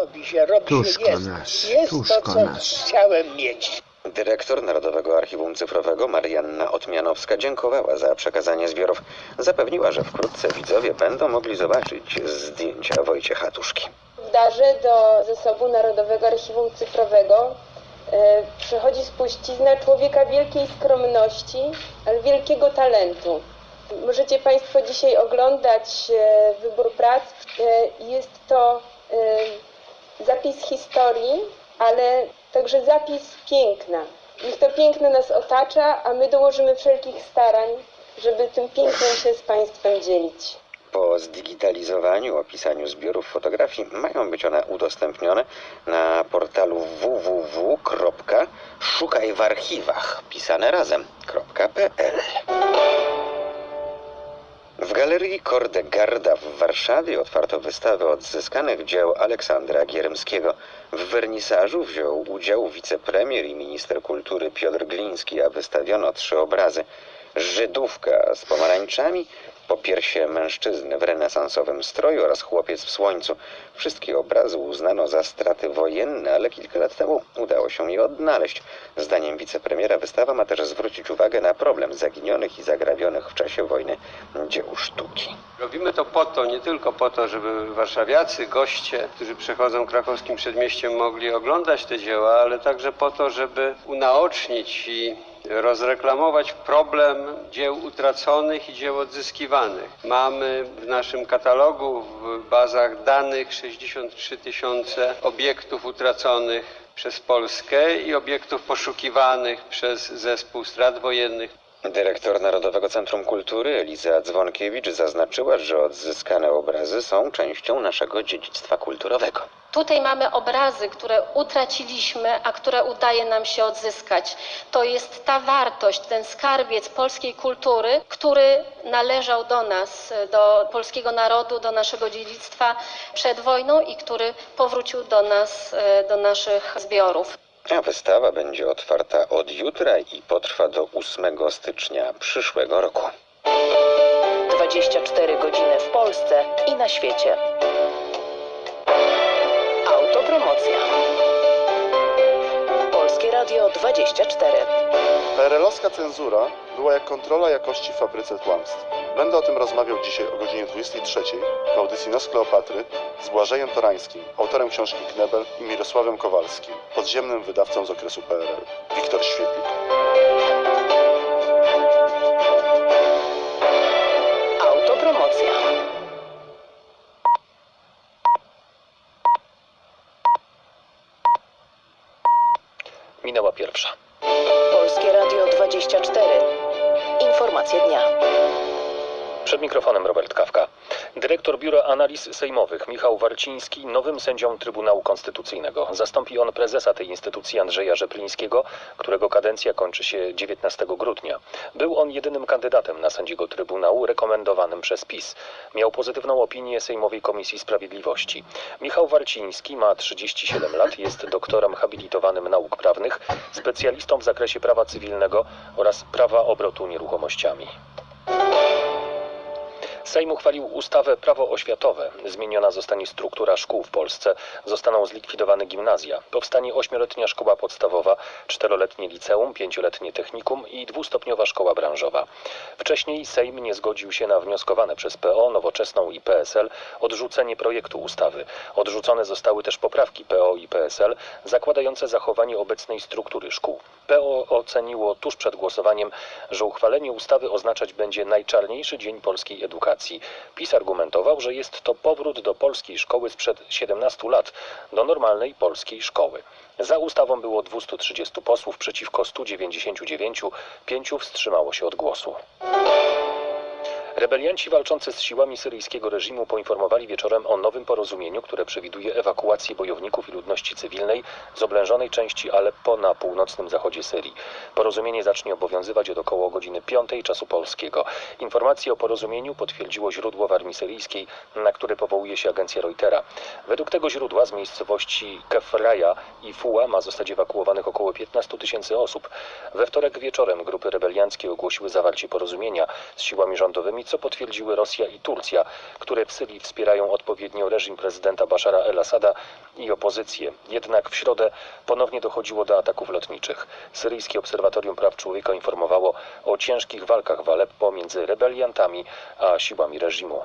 robi się, robi Tuszko się, jest. nasz, jest to, tuszko co nasz. chciałem mieć. Dyrektor Narodowego Archiwum Cyfrowego Marianna Otmianowska dziękowała za przekazanie zbiorów. Zapewniła, że wkrótce widzowie będą mogli zobaczyć zdjęcia Wojciecha Tuszki. W darze do zasobu Narodowego Archiwum Cyfrowego e, przychodzi spuścizna człowieka wielkiej skromności, ale wielkiego talentu. Możecie Państwo dzisiaj oglądać e, wybór prac. E, Jest to e, zapis historii, ale także zapis piękna. Niech to piękno nas otacza, a my dołożymy wszelkich starań, żeby tym pięknem się z Państwem dzielić. Po zdigitalizowaniu, opisaniu zbiorów fotografii mają być one udostępnione na portalu www.szukajwarchiwach pisane razem.pl. W galerii Kordegarda w Warszawie otwarto wystawę odzyskanych dzieł Aleksandra Gierymskiego. W wernisażu wziął udział wicepremier i minister kultury Piotr Gliński, a wystawiono trzy obrazy. Żydówka z pomarańczami, popiersie mężczyzny w renesansowym stroju oraz chłopiec w słońcu. Wszystkie obrazy uznano za straty wojenne, ale kilka lat temu udało się je odnaleźć. Zdaniem wicepremiera wystawa ma też zwrócić uwagę na problem zaginionych i zagrabionych w czasie wojny dzieł sztuki. Robimy to po to, nie tylko po to, żeby warszawiacy, goście, którzy przechodzą krakowskim przedmieściem mogli oglądać te dzieła, ale także po to, żeby unaocznić i rozreklamować problem dzieł utraconych i dzieł odzyskiwanych. Mamy w naszym katalogu, w bazach danych 63 tysiące obiektów utraconych przez Polskę i obiektów poszukiwanych przez Zespół Strat Wojennych. Dyrektor Narodowego Centrum Kultury Eliza Dzwonkiewicz zaznaczyła, że odzyskane obrazy są częścią naszego dziedzictwa kulturowego. Tutaj mamy obrazy, które utraciliśmy, a które udaje nam się odzyskać. To jest ta wartość, ten skarbiec polskiej kultury, który należał do nas, do polskiego narodu, do naszego dziedzictwa przed wojną i który powrócił do nas, e, do naszych zbiorów. A wystawa będzie otwarta od jutra i potrwa do 8 stycznia przyszłego roku. 24 godziny w Polsce i na świecie. Autopromocja. Polskie Radio 24. PRL-owska cenzura była jak kontrola jakości w fabryce kłamstw. Będę o tym rozmawiał dzisiaj o godzinie 23 w audycji Nos Kleopatry z Błażejem Torańskim, autorem książki Knebel i Mirosławem Kowalskim, podziemnym wydawcą z okresu PRL. Wiktor Świetlik. Autopromocja. Minęła pierwsza. Polskie Radio 24. Informacje dnia. Przed mikrofonem Robert Kawka. Dyrektor Biura Analiz Sejmowych Michał Warciński nowym sędzią Trybunału Konstytucyjnego. Zastąpi on prezesa tej instytucji Andrzeja Rzeplińskiego, którego kadencja kończy się 19 grudnia. Był on jedynym kandydatem na sędziego Trybunału rekomendowanym przez PiS. Miał pozytywną opinię Sejmowej Komisji Sprawiedliwości. Michał Warciński ma 37 lat, jest doktorem habilitowanym nauk prawnych, specjalistą w zakresie prawa cywilnego oraz prawa obrotu nieruchomościami. Sejm uchwalił ustawę Prawo oświatowe. Zmieniona zostanie struktura szkół w Polsce. Zostaną zlikwidowane gimnazja. Powstanie ośmioletnia szkoła podstawowa, czteroletnie liceum, pięcioletnie technikum i dwustopniowa szkoła branżowa. Wcześniej Sejm nie zgodził się na wnioskowane przez PO, Nowoczesną i PSL odrzucenie projektu ustawy. Odrzucone zostały też poprawki PO i PSL zakładające zachowanie obecnej struktury szkół. PO oceniło tuż przed głosowaniem, że uchwalenie ustawy oznaczać będzie najczarniejszy dzień polskiej edukacji. PiS argumentował, że jest to powrót do polskiej szkoły sprzed 17 lat, do normalnej polskiej szkoły. Za ustawą było 230 posłów przeciwko 199, pięciu wstrzymało się od głosu. Rebelianci walczący z siłami syryjskiego reżimu poinformowali wieczorem o nowym porozumieniu, które przewiduje ewakuację bojowników i ludności cywilnej z oblężonej części Aleppo na północnym zachodzie Syrii. Porozumienie zacznie obowiązywać od około godziny 5 czasu polskiego. Informację o porozumieniu potwierdziło źródło w armii syryjskiej, na które powołuje się agencja Reutera. Według tego źródła z miejscowości Kefraja i Fuła ma zostać ewakuowanych około 15 tysięcy osób. We wtorek wieczorem grupy rebelianckie ogłosiły zawarcie porozumienia z siłami rządowymi co potwierdziły Rosja i Turcja, które w Syrii wspierają odpowiednio reżim prezydenta Bashara el-Assada i opozycję. Jednak w środę ponownie dochodziło do ataków lotniczych. Syryjskie Obserwatorium Praw Człowieka informowało o ciężkich walkach w Aleppo między rebeliantami a siłami reżimu.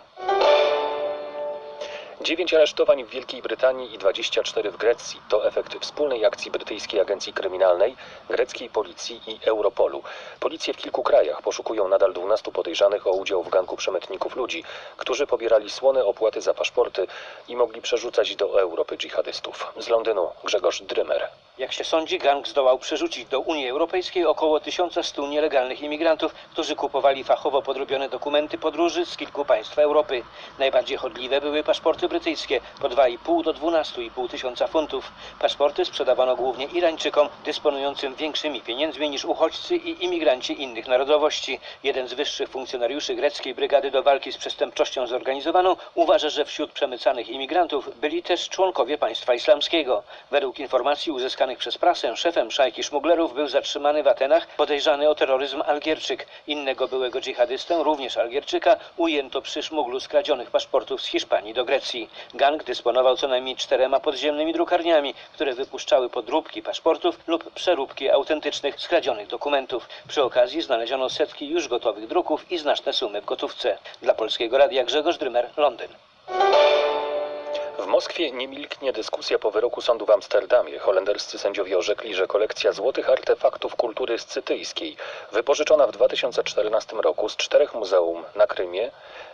Dziewięć aresztowań w Wielkiej Brytanii i 24 w Grecji to efekt wspólnej akcji brytyjskiej agencji kryminalnej, greckiej policji i Europolu. Policje w kilku krajach poszukują nadal 12 podejrzanych o udział w ganku przemytników ludzi, którzy pobierali słone opłaty za paszporty i mogli przerzucać do Europy dżihadystów. Z Londynu Grzegorz Drymer. Jak się sądzi, gang zdołał przerzucić do Unii Europejskiej około 1100 nielegalnych imigrantów, którzy kupowali fachowo podrobione dokumenty podróży z kilku państw Europy. Najbardziej chodliwe były paszporty brytyjskie po 2,5 do 12,5 tysiąca funtów. Paszporty sprzedawano głównie Irańczykom dysponującym większymi pieniędzmi niż uchodźcy i imigranci innych narodowości. Jeden z wyższych funkcjonariuszy greckiej brygady do walki z przestępczością zorganizowaną uważa, że wśród przemycanych imigrantów byli też członkowie państwa islamskiego. Według informacji uzyskanych przez prasę szefem szajki szmuglerów był zatrzymany w Atenach podejrzany o terroryzm Algierczyk. Innego byłego dżihadystę, również Algierczyka, ujęto przy szmuglu skradzionych paszportów z Hiszpanii do Grecji. Gang dysponował co najmniej czterema podziemnymi drukarniami, które wypuszczały podróbki paszportów lub przeróbki autentycznych skradzionych dokumentów. Przy okazji znaleziono setki już gotowych druków i znaczne sumy w gotówce. Dla Polskiego Radia Grzegorz Drymer, Londyn. W Moskwie nie milknie dyskusja po wyroku sądu w Amsterdamie. Holenderscy sędziowie orzekli, że kolekcja złotych artefaktów kultury scytyjskiej, wypożyczona w 2014 roku z czterech muzeum na Krymie,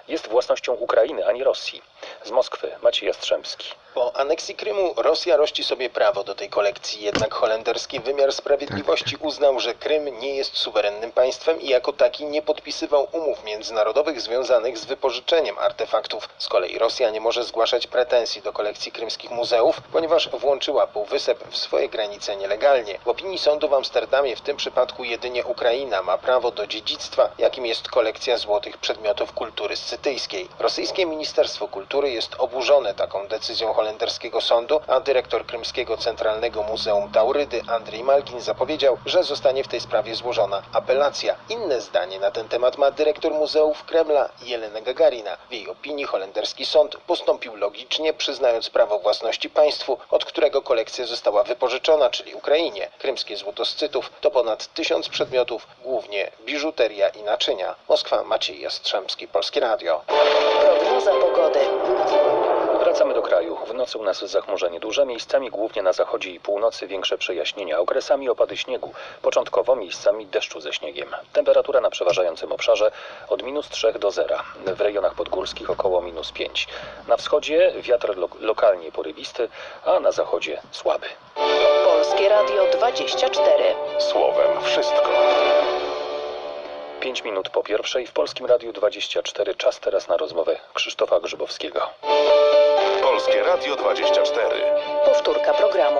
jest własnością Ukrainy, a nie Rosji. Z Moskwy Maciej Jastrzębski. Po aneksji Krymu Rosja rości sobie prawo do tej kolekcji, jednak holenderski wymiar sprawiedliwości uznał, że Krym nie jest suwerennym państwem i jako taki nie podpisywał umów międzynarodowych związanych z wypożyczeniem artefaktów. Z kolei Rosja nie może zgłaszać pretensji do kolekcji krymskich muzeów, ponieważ włączyła półwysep w swoje granice nielegalnie. W opinii sądu w Amsterdamie w tym przypadku jedynie Ukraina ma prawo do dziedzictwa, jakim jest kolekcja złotych przedmiotów kultury scytyjskiej. Rosyjskie Ministerstwo Kultury jest oburzone taką decyzją holenderskiego sądu, a dyrektor Krymskiego Centralnego Muzeum Taurydy Andrzej Malkin zapowiedział, że zostanie w tej sprawie złożona apelacja. Inne zdanie na ten temat ma dyrektor Muzeów Kremla Jelena Gagarina. W jej opinii holenderski sąd postąpił logicznie, przyznając prawo własności państwu, od którego kolekcja została wypożyczona, czyli Ukrainie. Krymskie złoto scytów to ponad tysiąc przedmiotów, głównie biżuteria i naczynia. Moskwa, Maciej Jastrzębski, Polskie Radio. Prognoza pogody. Kraju. W nocy u nas zachmurzenie duże, miejscami głównie na zachodzie i północy większe przejaśnienia, okresami opady śniegu, początkowo miejscami deszczu ze śniegiem. Temperatura na przeważającym obszarze od minus 3 do 0, w rejonach podgórskich około minus 5. Na wschodzie wiatr lo lokalnie porywisty, a na zachodzie słaby. Polskie Radio 24. Słowem wszystko. 5 minut po pierwszej w Polskim Radiu 24. Czas teraz na rozmowę Krzysztofa Grzybowskiego. Polskie Radio 24. Powtórka programu.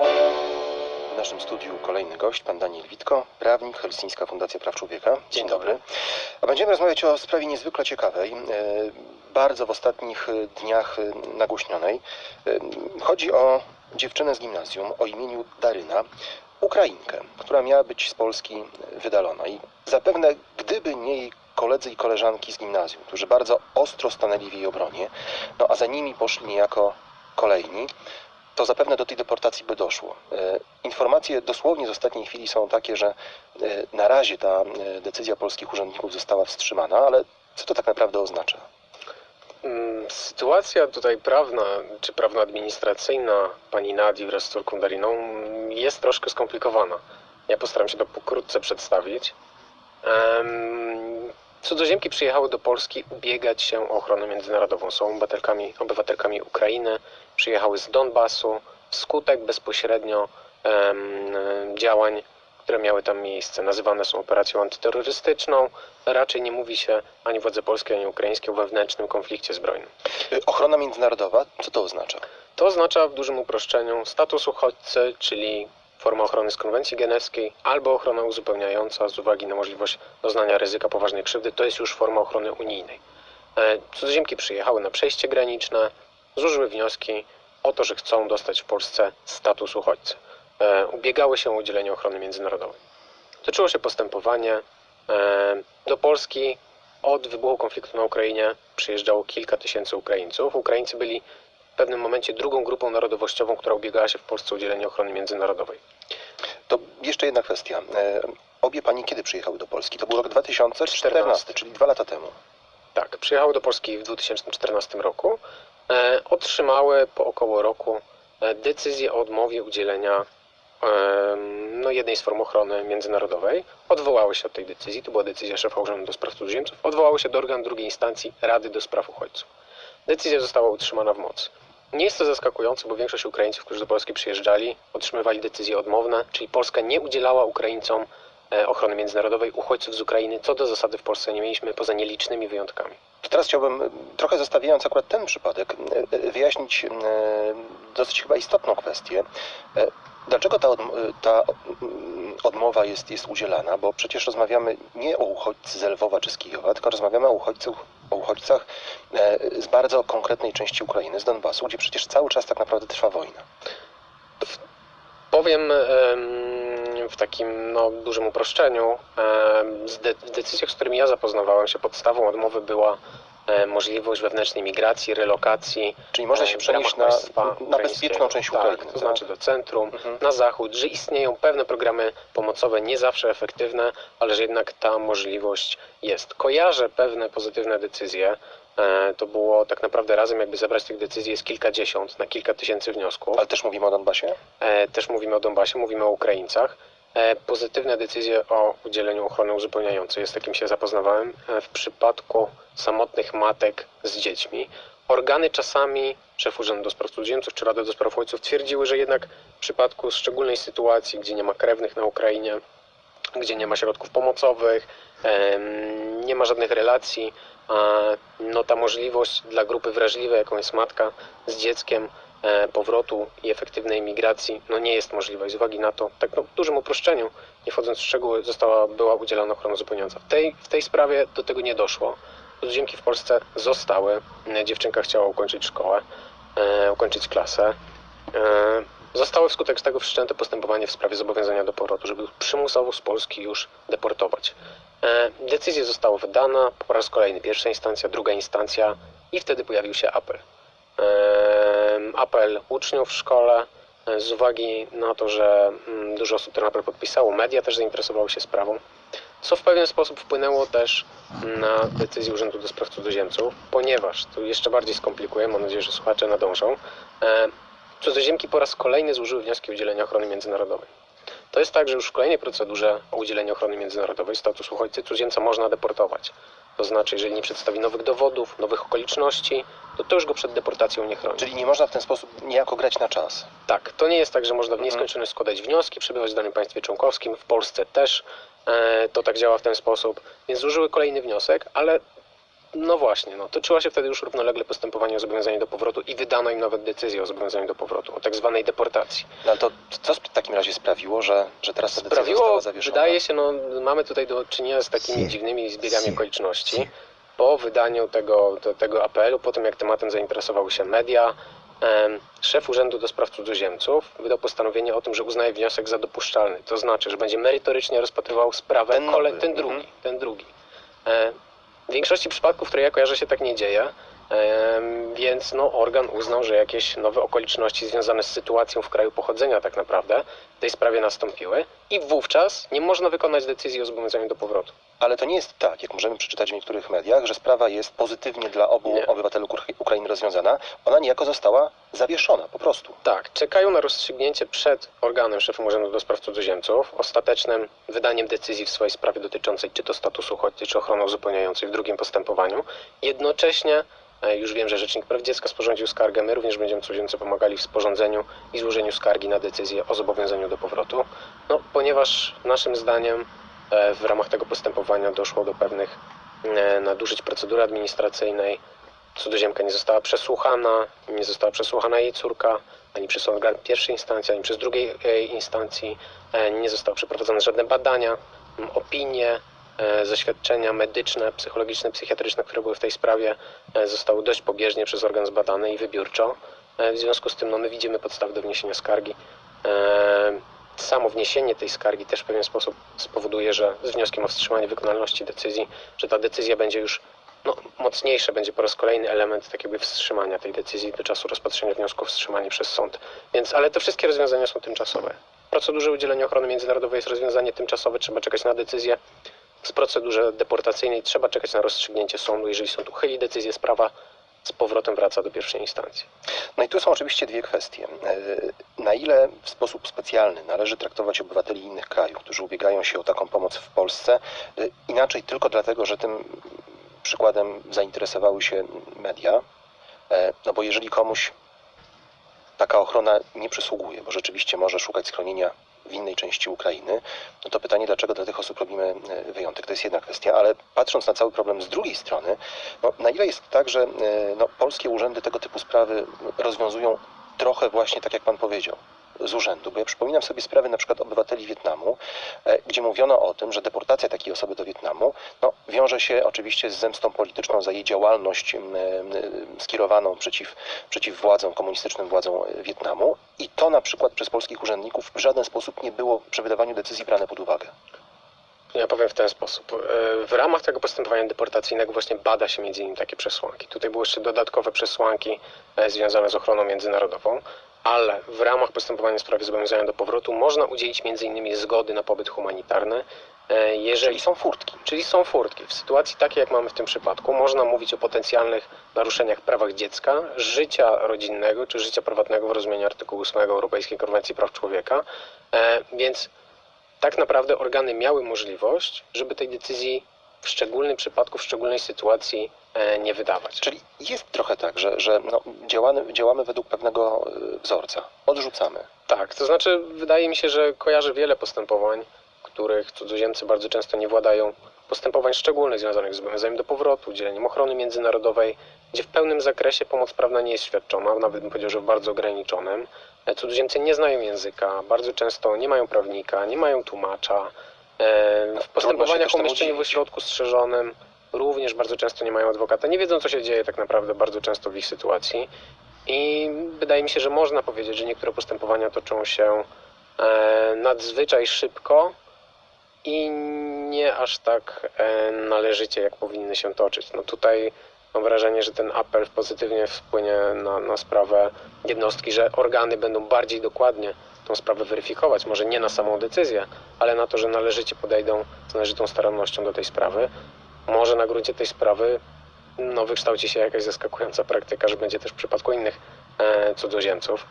W naszym studiu kolejny gość, pan Daniel Witko, prawnik, Helsińska Fundacja Praw Człowieka. Dzień dobry. A będziemy rozmawiać o sprawie niezwykle ciekawej, e, bardzo w ostatnich e, dniach e, nagłośnionej. Chodzi o dziewczynę z gimnazjum o imieniu Daryna, Ukrainkę, która miała być z Polski wydalona. I zapewne gdyby nie jej koledzy i koleżanki z gimnazjum, którzy bardzo ostro stanęli w jej obronie, no a za nimi poszli niejako kolejni, to zapewne do tej deportacji by doszło. E, Informacje dosłownie z ostatniej chwili są takie, że e, na razie ta e, decyzja polskich urzędników została wstrzymana, ale co to tak naprawdę oznacza? Mm, Sytuacja tutaj prawna, czy prawno-administracyjna pani Nadii wraz z córką Dariną mm, jest troszkę skomplikowana. Ja postaram się to pokrótce przedstawić. Cudzoziemki przyjechały do Polski ubiegać się o ochronę międzynarodową. Są obywatelkami, obywatelkami Ukrainy, przyjechały z Donbasu wskutek bezpośrednio działań, które miały tam miejsce. Nazywane są operacją antyterrorystyczną. Raczej nie mówi się ani władze polskie, ani ukraińskie o wewnętrznym konflikcie zbrojnym. E, Ochrona międzynarodowa, co to oznacza? To oznacza w dużym uproszczeniu status uchodźcy, czyli forma ochrony z konwencji genewskiej, albo ochrona uzupełniająca z uwagi na możliwość doznania ryzyka poważnej krzywdy. To jest już forma ochrony unijnej. E, Cudzoziemki przyjechały na przejście graniczne, złożyły wnioski o to, że chcą dostać w Polsce status uchodźcy. E, Ubiegały się o udzielenie ochrony międzynarodowej. Toczyło się postępowanie. E, Do Polski od wybuchu konfliktu na Ukrainie przyjeżdżało kilka tysięcy Ukraińców. Ukraińcy byli w pewnym momencie drugą grupą narodowościową, która ubiegała się w Polsce o udzielenie ochrony międzynarodowej. To jeszcze jedna kwestia. E, Obie pani kiedy przyjechały do Polski? To był rok 2014, czyli dwa lata temu. Tak, przyjechały do Polski w 2014 roku. E, otrzymały po około roku e, decyzję o odmowie udzielenia no, jednej z form ochrony międzynarodowej. Odwołały się od tej decyzji, to była decyzja szefa Urzędu do Spraw Cudzoziemców. Odwołały się do organu drugiej instancji Rady do Spraw Uchodźców. Decyzja została utrzymana w mocy. Nie jest to zaskakujące, bo większość Ukraińców, którzy do Polski przyjeżdżali, otrzymywali decyzje odmowne, czyli Polska nie udzielała Ukraińcom e, ochrony międzynarodowej uchodźców z Ukrainy, co do zasady w Polsce nie mieliśmy poza nielicznymi wyjątkami. To teraz chciałbym, e, trochę zostawiając akurat ten przypadek, e, e, wyjaśnić dosyć chyba istotną kwestię. Dlaczego ta, ta odmowa jest, jest udzielana? Bo przecież rozmawiamy nie o uchodźcy z Lwowa czy z Kijowa, tylko rozmawiamy o uchodźców, o uchodźcach z bardzo konkretnej części Ukrainy, z Donbasu, gdzie przecież cały czas tak naprawdę trwa wojna. Powiem em, w takim no, dużym uproszczeniu, de- w decyzjach, z którymi ja zapoznawałem się, podstawą odmowy była e, możliwość wewnętrznej migracji, relokacji. Czyli można e, się przenieść na, na bezpieczną część Ukrainy. Tak, to znaczy do centrum, Mhm. na zachód, że istnieją pewne programy pomocowe, nie zawsze efektywne, ale że jednak ta możliwość jest. Kojarzę pewne pozytywne decyzje. E, To było tak naprawdę razem, jakby zebrać tych decyzji, jest kilkadziesiąt na kilka tysięcy wniosków. Ale też mówimy o Donbasie? E, Też mówimy o Donbasie, mówimy o Ukraińcach. E, Pozytywne decyzje o udzieleniu ochrony uzupełniającej, jest takim się zapoznawałem, e, w przypadku samotnych matek z dziećmi. Organy czasami, szef Urzędu do Spraw Cudzoziemców czy Rada do Spraw Uchodźców twierdziły, że jednak w przypadku szczególnej sytuacji, gdzie nie ma krewnych na Ukrainie, gdzie nie ma środków pomocowych, nie ma żadnych relacji, no ta możliwość dla grupy wrażliwej, jaką jest matka z dzieckiem, powrotu i efektywnej migracji, no nie jest możliwa. I z uwagi na to, tak no, w dużym uproszczeniu, nie wchodząc w szczegóły, została, była udzielona ochrona uzupełniająca. W tej, w tej sprawie do tego nie doszło. Cudzoziemki w Polsce zostały. E, Dziewczynka chciała ukończyć szkołę, e, ukończyć klasę. E, Zostało wskutek tego wszczęte postępowanie w sprawie zobowiązania do powrotu, żeby przymusowo z Polski już deportować. E, Decyzja została wydana po raz kolejny pierwsza instancja, druga instancja i wtedy pojawił się apel. Em, Apel uczniów w szkole e, z uwagi na to, że mm, dużo osób ten apel podpisało, media też zainteresowały się sprawą, co w pewien sposób wpłynęło też na decyzję Urzędu do Spraw Cudzoziemców, ponieważ, tu jeszcze bardziej skomplikuję, mam nadzieję, że słuchacze nadążą, e, cudzoziemki po raz kolejny złożyły wnioski o udzielenie ochrony międzynarodowej. To jest tak, że już w kolejnej procedurze o udzielenie ochrony międzynarodowej status uchodźcy cudzoziemca można deportować. To znaczy, jeżeli nie przedstawi nowych dowodów, nowych okoliczności, to to już go przed deportacją nie chroni. Czyli nie można w ten sposób niejako grać na czas. Tak, to nie jest tak, że można w Mhm. nieskończoność składać wnioski, przebywać w danym państwie członkowskim. W Polsce też e, to tak działa w ten sposób. Więc złożyły kolejny wniosek, ale no właśnie, no, toczyła się wtedy już równolegle postępowanie o zobowiązanie do powrotu i wydano im nawet decyzję o zobowiązaniu do powrotu, o tak zwanej deportacji. No ale to co w takim razie sprawiło, że, że teraz ta decyzja Sprawiło, została zawieszona? wydaje się, no, mamy tutaj do czynienia z takimi dziwnymi zbiegami okoliczności. Po wydaniu tego, te, tego apelu, po tym jak tematem zainteresowały się media, em, szef Urzędu do Spraw Cudzoziemców wydał postanowienie o tym, że uznaje wniosek za dopuszczalny. To znaczy, że będzie merytorycznie rozpatrywał sprawę, Ten kole, ten Mhm. drugi, ten drugi. W większości przypadków, które ja kojarzę, się tak nie dzieje. Więc no, organ uznał, że jakieś nowe okoliczności związane z sytuacją w kraju pochodzenia tak naprawdę w tej sprawie nastąpiły i wówczas nie można wykonać decyzji o zobowiązaniu do powrotu. Ale to nie jest tak, jak możemy przeczytać w niektórych mediach, że sprawa jest pozytywnie dla obu Nie. obywateli Ukra- Ukrainy rozwiązana. Ona niejako została zawieszona, po prostu. Tak, czekają na rozstrzygnięcie przed organem szefem Urzędu do Spraw Cudzoziemców, ostatecznym wydaniem decyzji w swojej sprawie dotyczącej czy to statusu uchodźcy, czy ochrony uzupełniającej w drugim postępowaniu. Jednocześnie e, już wiem, że Rzecznik Praw Dziecka sporządził skargę, my również będziemy cudzoziemcy pomagali w sporządzeniu i złożeniu skargi na decyzję o zobowiązaniu do powrotu, no, ponieważ naszym zdaniem w ramach tego postępowania doszło do pewnych e, nadużyć procedury administracyjnej, cudzoziemka nie została przesłuchana, nie została przesłuchana jej córka, ani przez organ pierwszej instancji, ani przez drugiej e, instancji. E, Nie zostały przeprowadzone żadne badania, opinie, e, zaświadczenia medyczne, psychologiczne, psychiatryczne, które były w tej sprawie, e, zostały dość pobieżnie przez organ zbadane i wybiórczo. E, W związku z tym no, my widzimy podstawy do wniesienia skargi. Samo wniesienie tej skargi też w pewien sposób spowoduje, że z wnioskiem o wstrzymanie wykonalności decyzji, że ta decyzja będzie już no, mocniejsza, będzie po raz kolejny element tak jakby wstrzymania tej decyzji do czasu rozpatrzenia wniosku o wstrzymanie przez sąd. Więc, ale te wszystkie rozwiązania są tymczasowe. W procedurze udzielenia ochrony międzynarodowej jest rozwiązanie tymczasowe, trzeba czekać na decyzję. W procedurze deportacyjnej trzeba czekać na rozstrzygnięcie sądu. Jeżeli sąd uchyli decyzję, sprawa z powrotem wraca do pierwszej instancji. No i tu są oczywiście dwie kwestie. E, Na ile w sposób specjalny należy traktować obywateli innych krajów, którzy ubiegają się o taką pomoc w Polsce, e, inaczej tylko dlatego, że tym przykładem zainteresowały się media? E, No bo jeżeli komuś taka ochrona nie przysługuje, bo rzeczywiście może szukać schronienia w innej części Ukrainy, no to pytanie, dlaczego dla tych osób robimy e, wyjątek, to jest jedna kwestia, ale patrząc na cały problem z drugiej strony, no, na ile jest tak, że e, no, polskie urzędy tego typu sprawy rozwiązują trochę właśnie tak, jak pan powiedział, z urzędu, bo ja przypominam sobie sprawy na przykład obywateli Wietnamu, e, gdzie mówiono o tym, że deportacja takiej osoby do Wietnamu no, wiąże się oczywiście z zemstą polityczną za jej działalność skierowaną przeciw, przeciw władzom, komunistycznym władzom e, Wietnamu i to na przykład przez polskich urzędników w żaden sposób nie było przy wydawaniu decyzji brane pod uwagę. Ja powiem w ten sposób. E, W ramach tego postępowania deportacyjnego właśnie bada się między innymi takie przesłanki. Tutaj były jeszcze dodatkowe przesłanki związane z ochroną międzynarodową, ale w ramach postępowania w sprawie zobowiązania do powrotu można udzielić innymi zgody na pobyt humanitarny. e, Jeżeli są furtki. Czyli są furtki. W sytuacji takiej, jak mamy w tym przypadku, można mówić o potencjalnych naruszeniach prawach dziecka, życia rodzinnego czy życia prywatnego w rozumieniu artykułu 8 Europejskiej Konwencji Praw Człowieka. E, więc tak naprawdę organy miały możliwość, żeby tej decyzji w szczególnym przypadku, w szczególnej sytuacji e, nie wydawać. Czyli jest trochę tak, że, że no, działamy, działamy według pewnego e, wzorca. Odrzucamy. Tak, to znaczy wydaje mi się, że kojarzę wiele postępowań, których cudzoziemcy bardzo często nie władają. Postępowań szczególnych związanych z zobowiązaniem do powrotu, udzieleniem ochrony międzynarodowej, gdzie w pełnym zakresie pomoc prawna nie jest świadczona, nawet bym powiedział, że w bardzo ograniczonym. E, Cudzoziemcy nie znają języka, bardzo często nie mają prawnika, nie mają tłumacza. E, W postępowaniach o umieszczeniu w ośrodku strzeżonym również bardzo często nie mają adwokata. Nie wiedzą, co się dzieje tak naprawdę bardzo często w ich sytuacji. I wydaje mi się, że można powiedzieć, że niektóre postępowania toczą się e, nadzwyczaj szybko i nie aż tak e, należycie, jak powinny się toczyć. No tutaj mam wrażenie, że ten apel pozytywnie wpłynie na, na sprawę jednostki, że organy będą bardziej dokładnie tą sprawę weryfikować. Może nie na samą decyzję, ale na to, że należycie podejdą z należytą starannością do tej sprawy. Może na gruncie tej sprawy no, wykształci się jakaś zaskakująca praktyka, że będzie też w przypadku innych e, cudzoziemców.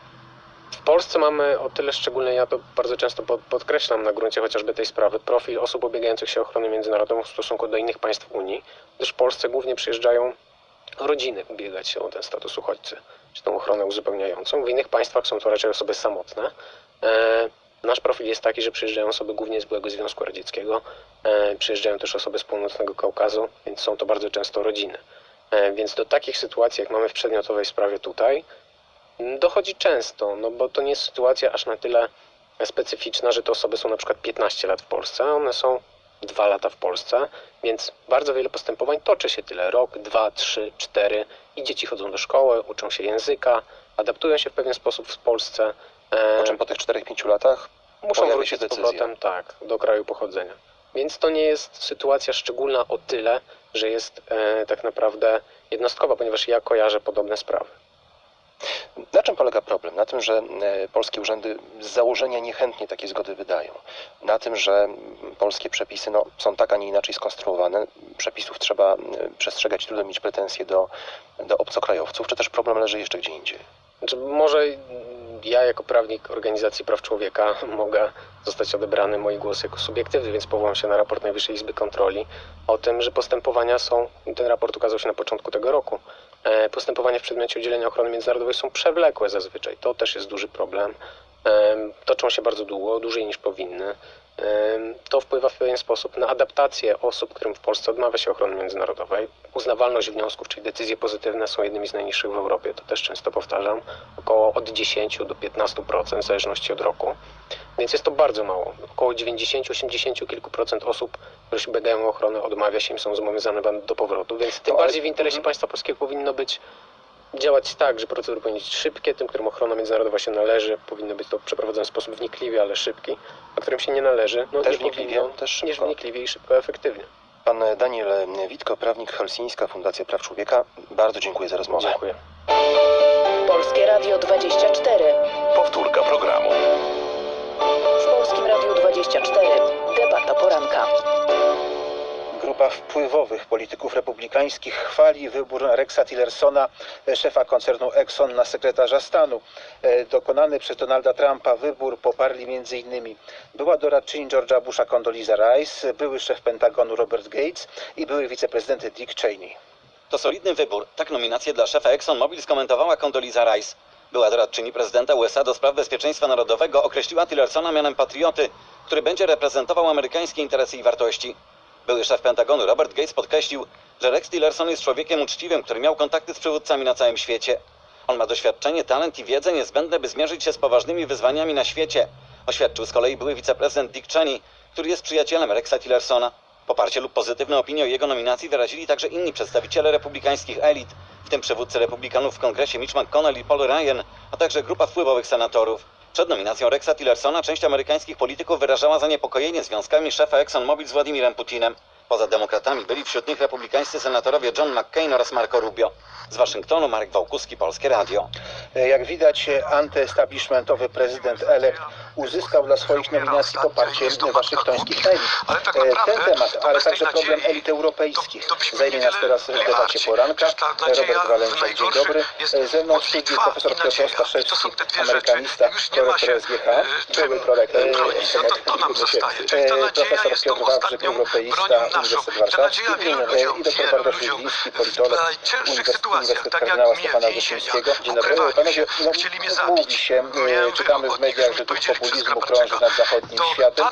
W Polsce mamy o tyle szczególny, ja to bardzo często pod, podkreślam na gruncie chociażby tej sprawy, profil osób ubiegających się o ochronę międzynarodową w stosunku do innych państw Unii, gdyż w Polsce głównie przyjeżdżają rodziny ubiegać się o ten status uchodźcy, czy tą ochronę uzupełniającą. W innych państwach są to raczej osoby samotne. E, nasz profil jest taki, że przyjeżdżają osoby głównie z byłego Związku Radzieckiego, e, przyjeżdżają też osoby z północnego Kaukazu, więc są to bardzo często rodziny. E, więc do takich sytuacji, jak mamy w przedmiotowej sprawie tutaj, dochodzi często, no bo to nie jest sytuacja aż na tyle specyficzna, że te osoby są na przykład 15 lat w Polsce, one są 2 lata w Polsce, więc bardzo wiele postępowań toczy się tyle, rok, dwa, trzy, cztery i dzieci chodzą do szkoły, uczą się języka, adaptują się w pewien sposób w Polsce, e, Po czym po tych 4-5 latach muszą wrócić z powrotem tak, do kraju pochodzenia. Więc to nie jest sytuacja szczególna o tyle, że jest e, tak naprawdę jednostkowa, ponieważ ja kojarzę podobne sprawy. Na czym polega problem? Na tym, że e, polskie urzędy z założenia niechętnie takie zgody wydają. Na tym, że polskie przepisy no, są tak, a nie inaczej skonstruowane. Przepisów trzeba e, przestrzegać, trudno mieć pretensje do, do obcokrajowców, czy też problem leży jeszcze gdzie indziej. Znaczy, może ja jako prawnik Organizacji Praw Człowieka mogę zostać odebrany mój głos jako subiektywny, więc powołam się na raport Najwyższej Izby Kontroli o tym, że postępowania są, ten raport ukazał się na początku tego roku, postępowania w przedmiocie udzielenia ochrony międzynarodowej są przewlekłe zazwyczaj. To też jest duży problem. Em, Toczą się bardzo długo, dłużej niż powinny. To wpływa w pewien sposób na adaptację osób, którym w Polsce odmawia się ochrony międzynarodowej. Uznawalność wniosków, czyli decyzje pozytywne są jednymi z najniższych w Europie. To też często powtarzam. Około od 10 do 15% w zależności od roku. Więc jest to bardzo mało. Około 90, 80 kilku procent osób, które się biegają o ochronę, odmawia się im, są zobowiązane do powrotu. Więc tym bardziej w interesie Mhm. państwa polskiego powinno być działać tak, że procedury powinny być szybkie, tym, którym ochrona międzynarodowa się należy, powinno być to przeprowadzone w sposób wnikliwy, ale szybki, a którym się nie należy, no Też nie wnikliwie, powinno, też szybko. nie wnikliwie i szybko, efektywnie. Pan Daniel Witko, prawnik Helsińska Fundacja Praw Człowieka. Bardzo dziękuję za rozmowę. Dziękuję. Polskie Radio 24. Powtórka programu. W Polskim Radiu 24. Debata poranka. Grupa wpływowych polityków republikańskich chwali wybór Rexa Tillersona, szefa koncernu Exxon na sekretarza stanu. E, Dokonany przez Donalda Trumpa wybór poparli m.in. była doradczyni George'a Busha Condoleezza Rice, były szef Pentagonu Robert Gates i były wiceprezydent Dick Cheney. To solidny wybór. Tak nominację dla szefa ExxonMobil skomentowała Condoleezza Rice. Była doradczyni prezydenta USA do spraw bezpieczeństwa narodowego określiła Tillersona mianem patrioty, który będzie reprezentował amerykańskie interesy i wartości. Były szef Pentagonu Robert Gates podkreślił, że Rex Tillerson jest człowiekiem uczciwym, który miał kontakty z przywódcami na całym świecie. On ma doświadczenie, talent i wiedzę niezbędne, by zmierzyć się z poważnymi wyzwaniami na świecie. Oświadczył z kolei były wiceprezydent Dick Cheney, który jest przyjacielem Rexa Tillersona. Poparcie lub pozytywne opinie o jego nominacji wyrazili także inni przedstawiciele republikańskich elit, w tym przywódcy republikanów w kongresie Mitch McConnell i Paul Ryan, a także grupa wpływowych senatorów. Przed nominacją Rexa Tillersona część amerykańskich polityków wyrażała zaniepokojenie związkami szefa ExxonMobil z Władimirem Putinem. Poza demokratami byli wśród nich republikańscy senatorowie John McCain oraz Marco Rubio. Z Waszyngtonu Marek Wałkuski, Polskie Radio. E, Jak widać, antyestablishmentowy prezydent elekt uzyskał dla swoich nominacji poparcie waszyngtońskich elit. E, Ten temat, ale także problem elit europejskich zajmie nas teraz w debacie poranka. Robert Walencia, dzień dobry. E, Ze mną w studiu profesor Piotr Ostaszewski, amerykanista, prorektor SGH, były prorektor e, profesor Piotr Wawrzyk, europeista, Uniwersytet Warszawski e, i doktor Bartosz Wiedliński, politolog, Uniwersytet, Uniwersytet Kardynała Stefana Wyszyńskiego. Dzień dobry. Panowie, no, mówi się, e, czytamy w mediach, że duch populizmu krąży nad zachodnim światem,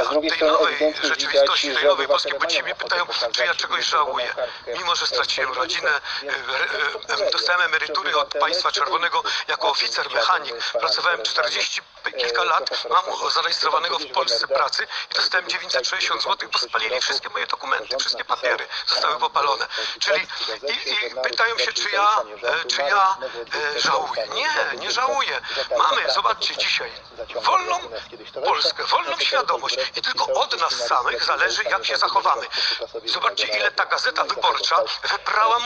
a z drugiej strony ewidentnie widać, że obywatele mają pytają, czy ja czegoś żałuję. Mimo, że straciłem rodzinę, e, e, dostałem emerytury od państwa czerwonego jako oficer mechanik. Pracowałem 40 kilka lat, mam zarejestrowanego w Polsce pracy i dostałem 960 zł, bo spalili wszystkie moje dokumenty, wszystkie papiery zostały popalone. Czyli i, i pytają się, czy ja, e, czy ja e, żałuję. Nie, nie żałuję. Mamy, zobaczcie dzisiaj, wolną Polskę, wolną świadomość i tylko od nas samych zależy, jak się zachowamy. Zobaczcie, ile ta gazeta wyborcza wybrała